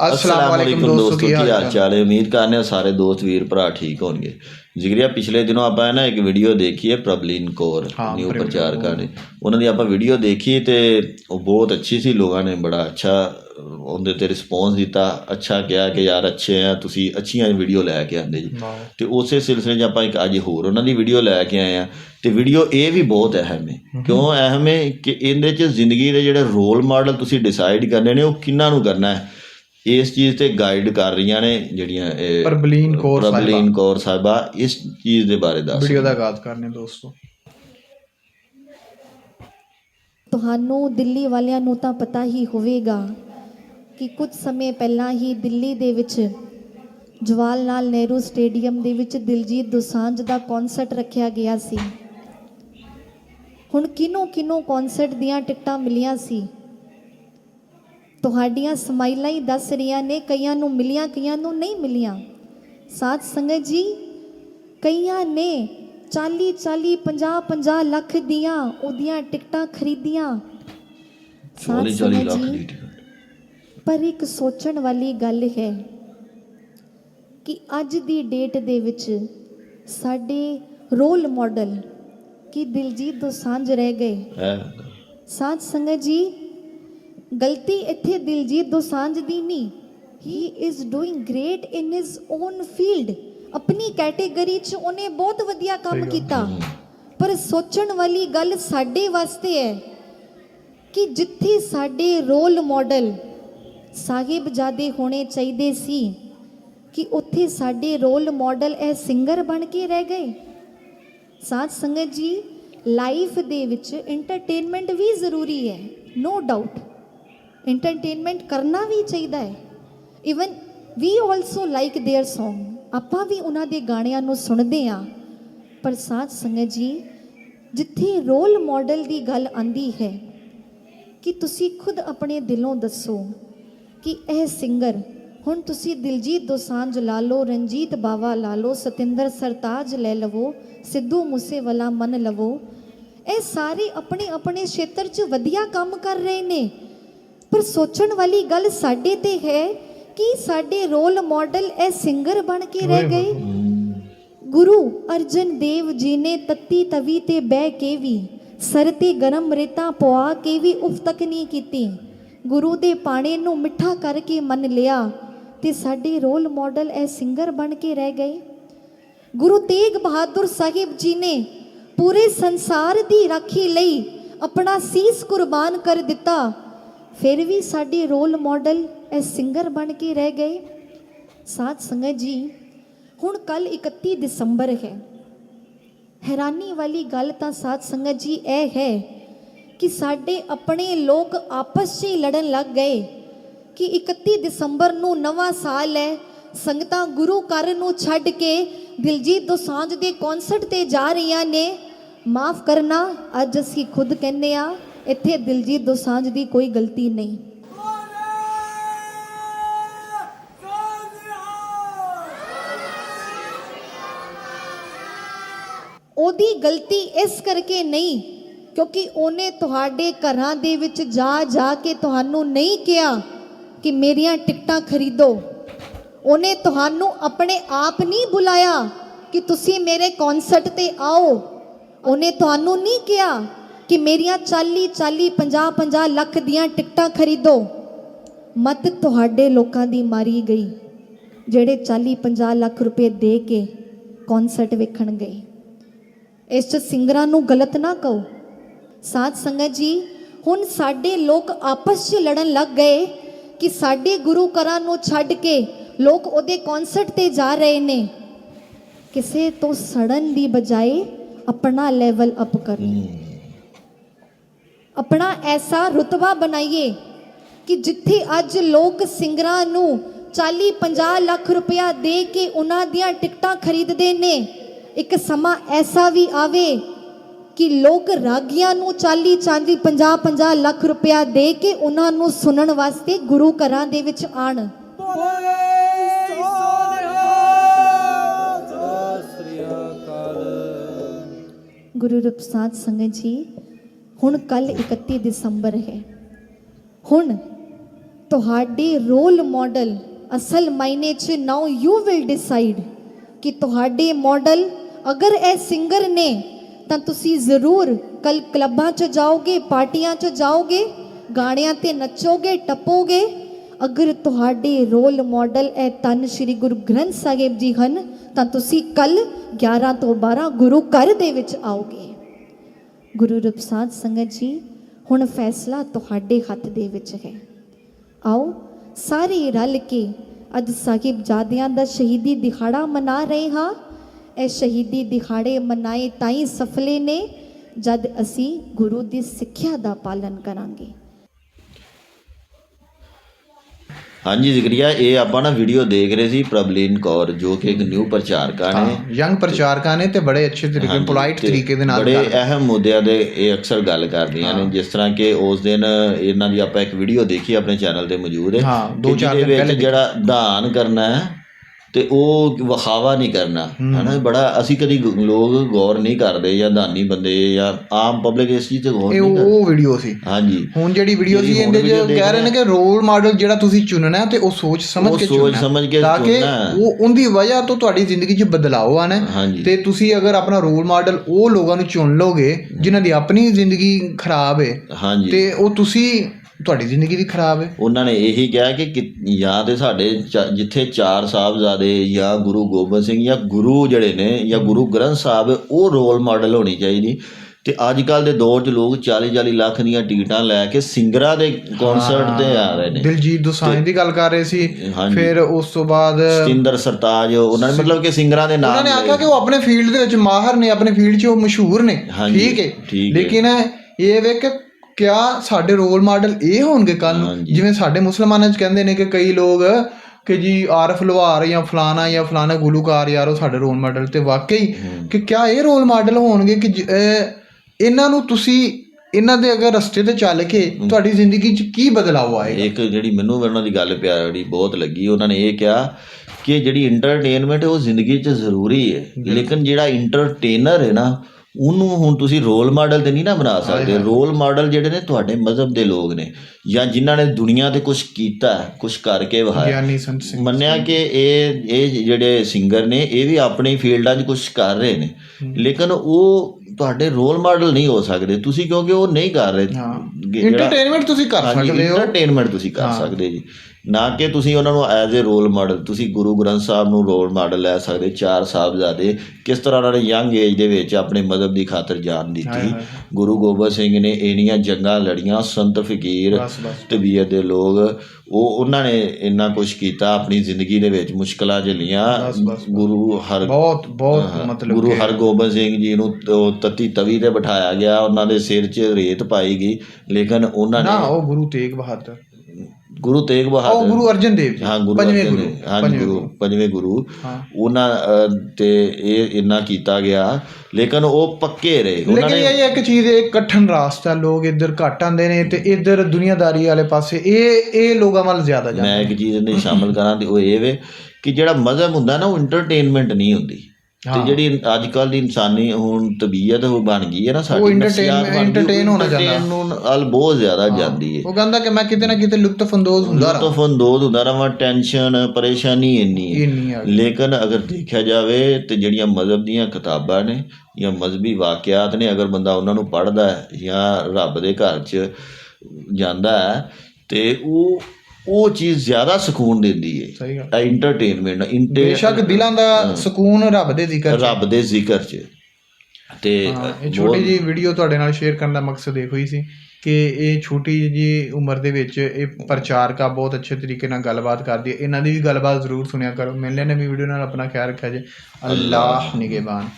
ਅਸਲਾਮ ਵਾਲੇਕੁਮ ਦੋਸਤੋ ਕੀ ਹਾਲ ਚਾਲ ਹੈ ਉਮੀਦ ਕਰਨੇ ਸਾਰੇ ਦੋਸਤ ਵੀਰ ਭਰਾ ਠੀਕ ਹੋਣਗੇ ਜਿਗਰੀਆ ਪਿਛਲੇ ਦਿਨੋਂ ਆਪਾਂ ਨਾ ਇੱਕ ਵੀਡੀਓ ਦੇਖੀ ਹੈ ਪ੍ਰਬਲੀਨ ਕੌਰ ਨਿਊ ਪ੍ਰਚਾਰਕਾ ਨੇ ਉਹਨਾਂ ਦੀ ਆਪਾਂ ਵੀਡੀਓ ਦੇਖੀ ਤੇ ਉਹ ਬਹੁਤ ਅੱਛੀ ਸੀ ਲੋਕਾਂ ਨੇ ਬੜਾ ਅੱਛਾ ਉਹਦੇ ਤੇ ਰਿਸਪੌਂਸ ਦਿੱਤਾ ਅੱਛਾ ਕਿਹਾ ਕਿ ਯਾਰ ਅੱਛੇ ਆ ਤੁਸੀਂ ਅੱਛੀਆਂ ਵੀਡੀਓ ਲੈ ਕੇ ਆਂਦੇ ਜੀ ਤੇ ਉਸੇ ਸਿਲਸਿਲੇ 'ਚ ਆਪਾਂ ਇੱਕ ਅੱਜ ਹੋਰ ਉਹਨਾਂ ਦੀ ਵੀਡੀਓ ਲੈ ਕੇ ਆਏ ਆ ਤੇ ਵੀਡੀਓ ਇਹ ਵੀ ਬਹੁਤ ਅਹਿਮ ਹੈ ਕਿਉਂ ਅਹਿਮ ਹੈ ਕਿ ਇਹਦੇ 'ਚ ਜ਼ਿੰਦਗੀ ਦੇ ਜਿਹੜੇ ਰੋਲ ਮਾਡਲ ਤੁਸੀਂ ਡਿਸਾਈਡ ਕਰਨੇ ਨੇ ਉਹ ਕਿਹਨਾਂ ਨੂੰ ਕਰਨਾ ਹੈ ਇਸ ਚੀਜ਼ ਤੇ ਗਾਈਡ ਕਰ ਰਹੀਆਂ ਨੇ ਜਿਹੜੀਆਂ ਇਹ ਪ੍ਰਬਲੀਨ ਕੌਰ ਪ੍ਰਬਲੀਨ ਕੌਰ ਸਾਹਿਬਾ ਇਸ ਚੀਜ਼ ਦੇ ਬਾਰੇ ਦੱਸ ਵੀਡੀਓ ਦਾ ਆਗਾਜ਼ ਕਰਨੇ ਦੋਸਤੋ। ਤੁਹਾਨੂੰ ਦਿੱਲੀ ਵਾਲਿਆਂ ਨੂੰ ਤਾਂ ਪਤਾ ਹੀ ਹੋਵੇਗਾ ਕਿ ਕੁਝ ਸਮੇਂ ਪਹਿਲਾਂ ਹੀ ਦਿੱਲੀ ਦੇ ਵਿੱਚ ਜਵਾਹਰ ਲਾਲ ਨਹਿਰੂ ਸਟੇਡੀਅਮ ਦੇ ਵਿੱਚ ਦਿਲਜੀਤ ਦੋਸਾਂਝ ਦਾ ਕਨਸਰਟ ਰੱਖਿਆ ਗਿਆ ਸੀ। ਹੁਣ ਕਿਨੋਂ ਕਿਨੋਂ ਕਨਸਰਟ ਦੀਆਂ ਟਿਕਟਾਂ ਮਿਲੀਆਂ ਸੀ? ਤੁਹਾਡੀਆਂ ਸਮਾਈਲਾਂ ਹੀ ਦੱਸ ਰਹੀਆਂ ਨੇ ਕਈਆਂ ਨੂੰ ਮਿਲੀਆਂ ਕਈਆਂ ਨੂੰ ਨਹੀਂ ਮਿਲੀਆਂ। ਸਾਧ ਸੰਗਤ ਜੀ ਕਈਆਂ ਨੇ 40 40 50 50 ਲੱਖ ਦੀਆਂ ਉਹਦੀਆਂ ਟਿਕਟਾਂ ਖਰੀਦੀਆਂ। ਸਾਧ 40 40 ਸੰਗਤ ਲੱਖ ਜੀ ਪਰ ਇੱਕ ਸੋਚਣ ਵਾਲੀ ਗੱਲ ਹੈ ਕਿ ਅੱਜ ਦੀ ਡੇਟ ਦੇ ਵਿੱਚ ਸਾਡੇ ਰੋਲ ਮਾਡਲ ਕੀ ਦਿਲਜੀਤ ਦੋਸਾਂਝ ਰਹਿ ਗਏ। ਸਾਧ ਸੰਗਤ ਜੀ ਗਲਤੀ ਇੱਥੇ ਦਿਲਜੀਤ ਦੋਸਾਂਝ ਦੀ ਨਹੀਂ। He is doing great in his own field ਆਪਣੀ ਕੈਟਾਗਰੀ 'ਚ ਉਹਨੇ ਬਹੁਤ ਵਧੀਆ ਕੰਮ ਕੀਤਾ। ਪਰ ਸੋਚਣ ਵਾਲੀ ਗੱਲ ਸਾਡੇ ਵਾਸਤੇ ਹੈ ਕਿ ਜਿੱਥੇ ਸਾਡੇ ਰੋਲ ਮਾਡਲ ਸਾਹਿਬਜ਼ਾਦੇ ਹੋਣੇ ਚਾਹੀਦੇ ਸੀ ਕਿ ਉੱਥੇ ਸਾਡੇ ਰੋਲ ਮਾਡਲ ਇਹ ਸਿੰਗਰ ਬਣ ਕੇ ਰਹਿ ਗਏ। ਸਾਧ ਸੰਗਤ ਜੀ ਲਾਈਫ ਦੇ ਵਿੱਚ ਐਂਟਰਟੇਨਮੈਂਟ ਵੀ ਜ਼ਰੂਰੀ ਹੈ ਨੋ ਡਾਊਟ ਐਂਟਰਟੇਨਮੈਂਟ ਕਰਨਾ ਵੀ ਚਾਹੀਦਾ ਹੈ even we also like there Song ਆਪਾਂ ਵੀ ਉਹਨਾਂ ਦੇ ਗਾਣਿਆਂ ਨੂੰ ਸੁਣਦੇ ਆ ਪਰ ਸਾਧ ਸੰਗਤ ਜੀ ਜਿੱਥੇ ਰੋਲ ਮਾਡਲ ਦੀ ਗੱਲ ਆਂਦੀ ਹੈ ਕਿ ਤੁਸੀਂ ਖੁਦ ਆਪਣੇ ਦਿਲੋਂ ਦੱਸੋ ਕਿ ਇਹ ਸਿੰਗਰ ਹੁਣ ਤੁਸੀਂ ਦਿਲਜੀਤ ਦੋਸਾਂਝ ਲਾ ਲਓ ਰਣਜੀਤ ਬਾਵਾ ਲਾ ਲਓ ਸਤਿੰਦਰ ਸਰਤਾਜ ਲੈ ਲਵੋ ਸਿੱਧੂ ਮੂਸੇਵਾਲਾ ਮੰਨ ਲਵੋ ਇਹ ਸਾਰੇ ਆਪਣੇ ਆਪਣੇ ਖੇਤਰ 'ਚ ਵਧੀਆ ਕੰਮ ਕਰ ਰਹੇ ਨੇ ਪਰ ਸੋਚਣ ਵਾਲੀ ਗੱਲ ਸਾਡੇ ਤੇ ਹੈ ਕਿ ਸਾਡੇ ਰੋਲ ਮਾਡਲ ਇਹ ਸਿੰਗਰ ਬਣ ਕੇ ਰਹਿ ਗਏ। ਗੁਰੂ ਅਰਜਨ ਦੇਵ ਜੀ ਨੇ ਤੱਤੀ ਤਵੀ ਤੇ ਬਹਿ ਕੇ ਵੀ ਸਰ ਤੇ ਗਰਮ ਰੇਤਾ ਪਵਾ ਕੇ ਵੀ ਉਫ ਤੱਕ ਨਹੀਂ ਕੀਤੀ। ਗੁਰੂ ਦੇ ਪਾਣੇ ਨੂੰ ਮਿੱਠਾ ਕਰਕੇ ਮੰਨ ਲਿਆ ਤੇ ਸਾਡੇ ਰੋਲ ਮਾਡਲ ਇਹ ਸਿੰਗਰ ਬਣ ਕੇ ਰਹਿ ਗਏ। ਗੁਰੂ ਤੇਗ ਬਹਾਦਰ ਸਾਹਿਬ ਜੀ ਨੇ ਪੂਰੇ ਸੰਸਾਰ ਦੀ ਰਾਖੀ ਲਈ ਆਪਣਾ ਸੀਸ ਕੁਰਬਾਨ ਕਰ ਦਿੱਤਾ। ਫਿਰ ਵੀ ਸਾਡੇ ਰੋਲ ਮਾਡਲ ਇਹ ਸਿੰਗਰ ਬਣ ਕੇ ਰਹਿ ਗਏ। ਸਾਧ ਸੰਗਤ ਜੀ, ਹੁਣ ਕੱਲ 31 ਦਸੰਬਰ ਹੈ। ਹੈਰਾਨੀ ਵਾਲੀ ਗੱਲ ਤਾਂ ਸਾਧ ਸੰਗਤ ਜੀ ਇਹ ਹੈ ਕਿ ਸਾਡੇ ਆਪਣੇ ਲੋਕ ਆਪਸ 'ਚ ਹੀ ਲੜਨ ਲੱਗ ਗਏ ਕਿ 31 ਦਸੰਬਰ ਨੂੰ ਨਵਾਂ ਸਾਲ ਹੈ। ਸੰਗਤਾਂ ਗੁਰੂ ਘਰ ਨੂੰ ਛੱਡ ਕੇ ਦਿਲਜੀਤ ਦੋਸਾਂਝ ਦੇ ਕਨਸਰਟ ਤੇ ਜਾ ਰਹੀਆਂ ਨੇ। ਮਾਫ ਕਰਨਾ, ਅੱਜ ਅਸੀਂ ਖੁਦ ਕਹਿੰਦੇ ਆ ਇੱਥੇ ਦਿਲਜੀਤ ਦੋਸਾਂਝ ਦੀ ਕੋਈ ਗਲਤੀ ਨਹੀਂ। ਉਹਦੀ ਗਲਤੀ ਇਸ ਕਰਕੇ ਨਹੀਂ, ਕਿਉਂਕਿ ਉਹਨੇ ਤੁਹਾਡੇ ਘਰਾਂ ਦੇ ਵਿੱਚ ਜਾ ਜਾ ਕੇ ਤੁਹਾਨੂੰ ਨਹੀਂ ਕਿਹਾ ਕਿ ਮੇਰੀਆਂ ਟਿਕਟਾਂ ਖਰੀਦੋ। ਉਹਨੇ ਤੁਹਾਨੂੰ ਆਪਣੇ ਆਪ ਨਹੀਂ ਬੁਲਾਇਆ ਕਿ ਤੁਸੀਂ ਮੇਰੇ ਕਨਸਰਟ ਤੇ ਆਓ। ਉਹਨੇ ਤੁਹਾਨੂੰ ਨਹੀਂ ਕਿਹਾ ਕਿ ਮੇਰੀਆਂ 40 40 50 50 ਲੱਖ ਦੀਆਂ ਟਿਕਟਾਂ ਖਰੀਦੋ। ਮਤ ਤੁਹਾਡੇ ਲੋਕਾਂ ਦੀ ਮਾਰੀ ਗਈ, ਜਿਹੜੇ 40 50 ਲੱਖ ਰੁਪਏ ਦੇ ਕੇ ਕਨਸਰਟ ਵੇਖਣ ਗਏ। ਇਸ ਚ ਸਿੰਗਰਾਂ ਨੂੰ ਗਲਤ ਨਾ ਕਹੋ। ਸਾਧ ਸੰਗਤ ਜੀ, ਹੁਣ ਸਾਡੇ ਲੋਕ ਆਪਸ 'ਚ ਲੜਨ ਲੱਗ ਗਏ ਕਿ ਸਾਡੇ ਗੁਰੂ ਘਰਾਂ ਨੂੰ ਛੱਡ ਕੇ ਲੋਕ ਉਹਦੇ ਕਨਸਰਟ ਤੇ ਜਾ ਰਹੇ ਨੇ। ਕਿਸੇ ਤੋਂ ਸੜਨ ਦੀ ਬਜਾਏ ਆਪਣਾ ਲੈਵਲ ਅਪ ਕਰੋ। ਆਪਣਾ ਐਸਾ ਰੁਤਬਾ ਬਣਾਈਏ ਕਿ ਜਿੱਥੇ ਅੱਜ ਲੋਕ ਸਿੰਗਰਾਂ ਨੂੰ 40 50 ਲੱਖ ਰੁਪਇਆ ਦੇ ਕੇ ਉਹਨਾਂ ਦੀਆਂ ਟਿਕਟਾਂ ਖਰੀਦਦੇ ਨੇ ਇੱਕ ਸਮਾਂ ਐਸਾ ਵੀ ਆਵੇ ਕਿ ਲੋਕ ਰਾਗੀਆਂ ਨੂੰ 40 40 50 50 ਲੱਖ ਰੁਪਇਆ ਦੇ ਕੇ ਉਹਨਾਂ ਨੂੰ ਸੁਣਨ ਵਾਸਤੇ ਗੁਰੂ ਘਰਾਂ ਦੇ ਵਿੱਚ ਆਣ। ਗੁਰੂ ਰੂਪਸਾਦ ਸੰਗਤ ਜੀ ਹੁਣ ਕੱਲ 31 ਦਸੰਬਰ ਹੈ। ਹੁਣ ਤੁਹਾਡੇ ਰੋਲ ਮਾਡਲ ਅਸਲ ਮਾਇਨੇ 'ਚ ਨਾਓ ਯੂ ਵਿਲ ਡਿਸਾਈਡ ਕਿ ਤੁਹਾਡੇ ਮਾਡਲ ਅਗਰ ਇਹ ਸਿੰਗਰ ਨੇ, ਤਾਂ ਤੁਸੀਂ ਜ਼ਰੂਰ ਕੱਲ ਕਲੱਬਾਂ 'ਚ ਜਾਓਗੇ, ਪਾਰਟੀਆਂ 'ਚ ਜਾਓਗੇ, ਗਾਣਿਆਂ ਤੇ ਨੱਚੋਗੇ, ਟੱਪੋਗੇ। ਅਗਰ ਤੁਹਾਡੇ ਰੋਲ ਮਾਡਲ ਇਹ ਤਨ ਸ੍ਰੀ ਗੁਰੂ ਗ੍ਰੰਥ ਸਾਹਿਬ ਜੀ ਹਨ, ਤਾਂ ਤੁਸੀਂ ਕੱਲ 11 ਤੋਂ 12 ਗੁਰੂ ਘਰ ਦੇ ਵਿੱਚ ਆਓਗੇ। ਗੁਰੂ ਰੂਪਸਾਦ ਸੰਗਤ ਜੀ, ਹੁਣ ਫੈਸਲਾ ਤੁਹਾਡੇ ਹੱਥ ਦੇ ਵਿੱਚ ਹੈ। ਆਓ, ਸਾਰੇ ਰਲ ਕੇ ਅੱਜ ਸਾਹਿਬਜ਼ਾਦਿਆਂ ਦਾ ਸ਼ਹੀਦੀ ਦਿਹਾੜਾ ਮਨਾ ਰਹੇ ਹਾਂ। ਇਹ ਸ਼ਹੀਦੀ ਦਿਹਾੜੇ ਮਨਾਏ ਤਾਂ ਹੀ ਸਫਲੇ ਨੇ, ਜਦ ਅਸੀਂ ਗੁਰੂ ਦੀ ਸਿੱਖਿਆ ਦਾ ਪਾਲਨ ਕਰਾਂਗੇ। ਹਾਂਜੀ ਜ਼ਿਕਰੀਆ ਇਹ ਆਪਾਂ ਨਾ ਵੀਡੀਓ ਦੇਖ ਰਹੇ ਸੀ ਪ੍ਰਬਲੀਨ ਕੌਰ ਜੋ ਕਿ ਇੱਕ ਨਿਊ ਪ੍ਰਚਾਰਕਾ ਨੇ। ਯੰਗ ਪ੍ਰਚਾਰਕਾਂ ਨੇ ਤੇ ਬੜੇ ਅੱਛੇ ਤਰੀਕੇ ਪੋਲਾਈਟ ਤਰੀਕੇ ਦੇ ਨਾਲ ਬੜੇ ਅਹਿਮ ਮੁੱਦਿਆਂ ਦੇ ਇਹ ਅਕਸਰ ਗੱਲ ਕਰਦੀਆਂ ਨੇ। ਜਿਸ ਤਰ੍ਹਾਂ ਕਿ ਉਸ ਦਿਨ ਇਹਨਾਂ ਦੀ ਆਪਾਂ ਇੱਕ ਵੀਡੀਓ ਦੇਖੀ ਆਪਣੇ ਚੈਨਲ ਤੇ ਮੌਜੂਦ ਹੈ। ਹਾਂ, ਦੋ ਚਾਰ ਦਿਨ ਪਹਿਲੇ ਜਿਹੜਾ ਦਾਨ ਕਰਨਾ ਹੈ ਤੇ ਉਹ ਵਿਖਾਵਾ ਨਹੀਂ ਕਰਨਾ ਹਨਾ? ਬੜਾ ਅਸੀਂ ਕਦੀ ਲੋਕ ਗੌਰ ਨਹੀਂ ਕਰਦੇ ਜਾਂ ਦਾਨੀ ਬੰਦੇ ਜਾਂ ਆਮ ਪਬਲਿਕ ਇਸ ਚੀਜ਼ ਤੇ ਗੌਰ ਨਹੀਂ ਕਰਦੇ। ਉਹ ਵੀਡੀਓ ਸੀ। ਹਾਂਜੀ। ਹੁਣ ਜਿਹੜੀ ਵੀਡੀਓ ਸੀ ਇਹਦੇ ਚ ਕਹਿ ਰਹੇ ਨੇ ਕਿ ਰੋਲ ਮਾਡਲ ਜਿਹੜਾ ਤੁਸੀਂ ਚੁਣਨਾ ਹੈ ਤੇ ਉਹ ਸੋਚ ਸਮਝ ਕੇ ਸੋਚ ਚੁਣਨਾ। ਹੈ। ਸਮਝ ਕੇ ਤਾਂ ਕਿ। ਉਹ ਉਹਦੀ ਵਜ੍ਹਾ ਤੋਂ ਤੁਹਾਡੀ ਜ਼ਿੰਦਗੀ 'ਚ ਬਦਲਾਅ ਆਣਾ ਤੇ ਤੁਸੀਂ ਅਗਰ ਆਪਣਾ ਰੋਲ ਮਾਡਲ ਉਹ ਲੋਕਾਂ ਨੂੰ ਚੁਣ ਲਓਗੇ ਜਿਨ੍ਹਾਂ ਦੀ ਆਪਣੀ ਜ਼ਿੰਦਗੀ ਖਰਾਬ ਹੈ ਤੇ ਉਹ ਤੁਸੀਂ ਤੁਹਾਡੀ ਜ਼ਿੰਦਗੀ ਵੀ ਖਰਾਬ ਹੈ। ਉਹਨਾਂ ਨੇ ਇਹੀ ਕਿਹਾ ਕਿ ਜਾਂ ਤੇ ਸਾਡੇ ਜਿੱਥੇ ਚਾਰ ਸਾਹਿਬਜ਼ਾਦੇ ਜਾਂ ਗੁਰੂ ਗੋਬਿੰਦ ਸਿੰਘ ਜਾਂ ਗੁਰੂ ਜਿਹੜੇ ਨੇ ਜਾਂ ਗੁਰੂ ਗ੍ਰੰਥ ਸਾਹਿਬ ਉਹ ਰੋਲ ਮਾਡਲ ਹੋਣੀ ਚਾਹੀਦੀ। ਤੇ ਅੱਜ ਕੱਲ ਦੇ ਦੌਰ 'ਚ ਲੋਕ 40 40 ਲੱਖ ਦੀਆਂ ਟਿਕਟਾਂ ਲੈ ਕੇ ਸਿੰਗਰਾਂ ਦੇ ਕਨਸਰਟ ਤੇ ਆ ਰਹੇ ਨੇ। ਦਿਲਜੀਤ ਦੋਸਾਂਝ ਦੀ ਗੱਲ ਕਰ ਰਹੇ ਸੀ। ਫਿਰ ਉਸ ਤੋਂ ਬਾਅਦ ਸਤਿੰਦਰ ਸਰਤਾਜ ਉਹਨਾਂ ਨੇ ਮਤਲਬ ਕਿ ਸਿੰਗਰਾਂ ਦੇ ਨਾਮ ਉਹਨਾਂ ਨੇ ਆਖਿਆ ਕਿ ਉਹ ਆਪਣੇ ਫੀਲਡ ਦੇ ਵਿੱਚ ਮਾਹਰ ਨੇ ਆਪਣੇ ਫੀਲਡ 'ਚ ਉਹ ਮਸ਼ਹੂਰ ਨੇ। ਹਾਂਜੀ, ਠੀਕ ਹੈ। ਠੀਕ ਹੈ। ਲੇਕਿਨ ਇਹ ਵੇ ਕਿ ਕਿਆ ਸਾਡੇ ਰੋਲ ਮਾਡਲ ਇਹ ਹੋਣਗੇ ਕੱਲ ਨੂੰ। ਜਿਵੇਂ ਸਾਡੇ ਮੁਸਲਮਾਨਾਂ 'ਚ ਕਹਿੰਦੇ ਨੇ ਕਿ ਕਈ ਲੋਕ ਕਿ ਜੀ ਆਰਫ ਲਵਾਰ ਜਾਂ ਫਲਾਣਾ ਜਾਂ ਫਲਾਣਾ ਗੁਲੂਕਾਰ ਯਾਰ ਉਹ ਸਾਡੇ ਰੋਲ ਮਾਡਲ ਤੇ ਵਾਕਈ ਕਿ ਕਿਆ ਇਹ ਰੋਲ ਮਾਡਲ ਹੋਣਗੇ ਕਿ ਇਹਨਾਂ ਨੂੰ ਤੁਸੀਂ ਇਹਨਾਂ ਦੇ ਅਗਰ ਰਸਤੇ ਤੇ ਚੱਲ ਕੇ ਤੁਹਾਡੀ ਜ਼ਿੰਦਗੀ 'ਚ ਕੀ ਬਦਲਾਅ ਆਏਗਾ? ਇੱਕ ਜਿਹੜੀ ਮੈਨੂੰ ਉਹਨਾਂ ਦੀ ਗੱਲ ਪਿਆਰੀ ਬਹੁਤ ਲੱਗੀ ਉਹਨਾਂ ਨੇ ਇਹ ਕਿਹਾ ਕਿ ਜਿਹੜੀ ਇੰਟਰਟੇਨਮੈਂਟ ਹੈ ਉਹ ਜ਼ਿੰਦਗੀ 'ਚ ਜ਼ਰੂਰੀ ਹੈ। ਲੇਕਿਨ ਜਿਹੜਾ ਇੰਟਰਟੇਨਰ ਹੈ ਨਾ ਉਹਨੂੰ ਹੁਣ ਤੁਸੀਂ ਰੋਲ ਮਾਡਲ ਤੇ ਨਹੀਂ ਨਾ ਬਣਾ ਸਕਦੇ। ਰੋਲ ਮਾਡਲ ਜਿਹੜੇ ਨੇ ਤੁਹਾਡੇ ਮਜ਼ਹਬ ਦੇ ਲੋਕ ਨੇ ਜਾਂ ਜਿਨ੍ਹਾਂ ਨੇ ਦੁਨੀਆ ਤੇ ਕੁਝ ਕੀਤਾ ਕੁਝ ਕਰਕੇ ਸਿੰਘ ਮੰਨਿਆ ਕਿ ਇਹ ਇਹ ਜਿਹੜੇ ਸਿੰਗਰ ਨੇ ਇਹ ਵੀ ਆਪਣੀ ਫੀਲਡਾਂ 'ਚ ਕੁਝ ਕਰ ਰਹੇ ਨੇ। ਲੇਕਿਨ ਉਹ ਤੁਹਾਡੇ ਰੋਲ ਮਾਡਲ ਨਹੀਂ ਹੋ ਸਕਦੇ। ਤੁਸੀਂ ਕਿਉਂਕਿ ਉਹ ਨਹੀਂ ਕਰ ਰਹੇ। ਹਾਂ। ਇੰਟਰਟੇਨਮੈਂਟ ਤੁਸੀਂ ਕਰ ਸਕਦੇ ਹੋ। ਇੰਟਰਟੇਨਮੈਂਟ ਤੁਸੀਂ ਕਰ ਸਕਦੇ ਜੀ। ਨਾ ਕਿ ਤੁਸੀਂ ਉਹਨਾਂ ਨੂੰ ਐਜ਼ ਅ ਰੋਲ ਮਾਡਲ ਤੁਸੀਂ ਗੁਰੂ ਗ੍ਰੰਥ ਸਾਹਿਬ ਨੂੰ ਰੋਲ ਮਾਡਲ ਲੈ ਸਕਦੇ ਚਾਰ ਸਾਹਿਬਜ਼ਾਦੇ ਕਿਸ ਤਰ੍ਹਾਂ ਉਹਨਾਂ ਨੇ ਯੰਗ ਏਜ ਦੇ ਵਿੱਚ ਆਪਣੇ ਮਦਦ ਦੀ ਖਾਤਰ ਜਾਨ ਦਿੱਤੀ। ਗੁਰੂ ਗੋਬਿੰਦ ਸਿੰਘ ਨੇ ਇੰਨੀਆਂ ਜੰਗਾਂ ਲੜੀਆਂ ਸੰਤ ਫਕੀਰ ਤਬੀਅਤ ਦੇ ਲੋਕ ਉਹ ਉਹਨਾਂ ਨੇ ਇੰਨਾ ਕੁਝ ਕੀਤਾ ਆਪਣੀ ਜ਼ਿੰਦਗੀ ਦੇ ਵਿੱਚ ਮੁਸ਼ਕਲਾਂ ਝੱਲੀਆਂ। ਗੁਰੂ ਹਰ ਬਹੁਤ ਬਹੁਤ ਮਤਲਬ ਗੁਰੂ ਹਰਗੋਬਿੰਦ ਸਿੰਘ ਜੀ ਨੂੰ ਤਤੀ ਤਵੀ ਤੇ ਬਿਠਾਇਆ ਗਿਆ ਉਹਨਾਂ ਦੇ ਸਿਰ 'ਚ ਰੇਤ ਪਾਈ ਗਈ ਲੇਕਿਨ ਉਹਨਾਂ ਨਾ ਨੇ ਉਹ ਗੁਰੂ ਤੇਗ ਬਹਾਦਰ। ਗੁਰੂ ਤੇਗ ਉਹ ਬਹਾਦਰ ਗੁਰੂ ਅਰਜਨ ਦੇਵ ਜੀ ਹਾਂ ਗੁਰੂ ਪੰਜਵੇਂ ਗੁਰੂ ਹਾਂਜੀ ਗੁਰੂ ਪੰਜਵੇਂ ਗੁਰੂ। ਹਾਂ। ਉਹਨਾਂ ਤੇ ਇਹ ਇੰਨਾ ਕੀਤਾ ਗਿਆ। ਲੇਕਿਨ ਉਹ ਪੱਕੇ ਰਹੇ। ਉਹਨਾਂ ਲੇਕਿਨ ਨੇ ਇਹ ਇੱਕ ਚੀਜ਼ ਇਹ ਕਠਨ ਰਾਸਤਾ ਲੋਕ ਇੱਧਰ ਘੱਟ ਆਉਂਦੇ ਨੇ ਤੇ ਇੱਧਰ ਦੁਨੀਆਦਾਰੀ ਵਾਲੇ ਪਾਸੇ ਇਹ ਇਹ ਲੋਕਾਂ ਵੱਲ ਜ਼ਿਆਦਾ ਜਾਂਦੇ ਮੈਂ ਇੱਕ ਚੀਜ਼ ਇਹਨੇ ਸ਼ਾਮਲ ਕਰਾਂ ਤੇ ਉਹ ਇਹ ਵੇ ਕਿ ਜਿਹੜਾ ਮਜ਼ਹਬ ਹੁੰਦਾ ਨਾ ਉਹ ਇੰਟਰਟੇਨਮੈਂਟ ਨਹੀਂ ਹੁੰਦੀ। ਤੇ ਜਿਹੜੀ ਅੱਜ ਕੱਲ ਦੀ ਇਨਸਾਨੀ ਹੁਣ ਤਬੀਅਤ ਉਹ ਬਣ ਗਈ ਹੈ ਨਾ ਸਾਡੀ ਉਹ ਨਫਸੀਆਤ entertain- ਬਣ ਗਈ, entertain ਹੋਣਾ ਚਾਹੁੰਦਾ। entertain ਨੂੰ ਅਲ ਬਹੁਤ ਜ਼ਿਆਦਾ ਜਾਂਦੀ ਹੈ। ਉਹ ਕਹਿੰਦਾ ਕਿ ਮੈਂ ਕਿਤੇ ਨਾ ਕਿਤੇ ਲੁਤਫ ਅੰਦੋਜ਼ ਹੁੰਦਾ ਰਹਾਂ। ਲੁਤਫ ਅੰਦੋਜ਼ ਹੁੰਦਾ ਰਵਾਂ ਟੈਨਸ਼ਨ ਪਰੇਸ਼ਾਨੀ ਇੰਨੀ ਹੈ। ਇੰਨੀ ਆ ਲੇਕਿਨ ਅਗਰ ਦੇਖਿਆ ਜਾਵੇ ਤੇ ਜਿਹੜੀਆਂ ਮਜ਼ਹਬ ਦੀਆਂ ਕਿਤਾਬਾਂ ਨੇ ਜਾਂ ਮਜ਼ਹਬੀ ਵਾਕਿਆਤ ਨੇ ਅਗਰ ਬੰਦਾ ਉਹਨਾਂ ਨੂੰ ਪੜ੍ਹਦਾ ਹੈ ਜਾਂ ਰੱਬ ਦੇ ਘਰ 'ਚ ਜਾਂਦਾ ਹੈ ਤੇ ਉਹ ਉਹ ਚੀਜ਼ ਜ਼ਿਆਦਾ ਸਕੂਨ ਦਿੰਦੀ ਸਹੀ ਗੱਲ। ਹੈ ਐਂਟਰਟੇਨਮੈਂਟ ਬੇਸ਼ੱਕ ਦਿਲਾਂ ਦਾ ਸਕੂਨ ਰੱਬ ਦੇ ਜ਼ਿਕਰ 'ਚ। ਰੱਬ ਦੇ ਜ਼ਿਕਰ 'ਚ। ਤੇ ਹਾਂ, ਇਹ ਛੋਟੀ ਜੀ ਵੀਡੀਓ ਤੁਹਾਡੇ ਨਾਲ ਸ਼ੇਅਰ ਕਰਨ ਦਾ ਮਕਸਦ ਇਹੋ ਹੀ ਸੀ ਕਿ ਇਹ ਛੋਟੀ ਜੀ ਉਮਰ ਦੇ ਵਿੱਚ ਇਹ ਪ੍ਰਚਾਰਕਾ ਬਹੁਤ ਅੱਛੇ ਤਰੀਕੇ ਨਾਲ ਗੱਲਬਾਤ ਕਰਦੀ ਹੈ। ਇਹਨਾਂ ਦੀ ਵੀ ਗੱਲਬਾਤ ਜ਼ਰੂਰ ਸੁਣਿਆ ਕਰੋ। ਮਿਲਨੇ ਨਵੀਂ ਵੀਡੀਓ ਨਾਲ। ਆਪਣਾ ਖਿਆਲ ਰੱਖਿਆ ਜੇ ਅੱਲਾਹ ਨਿਗਹਿਬਾਨ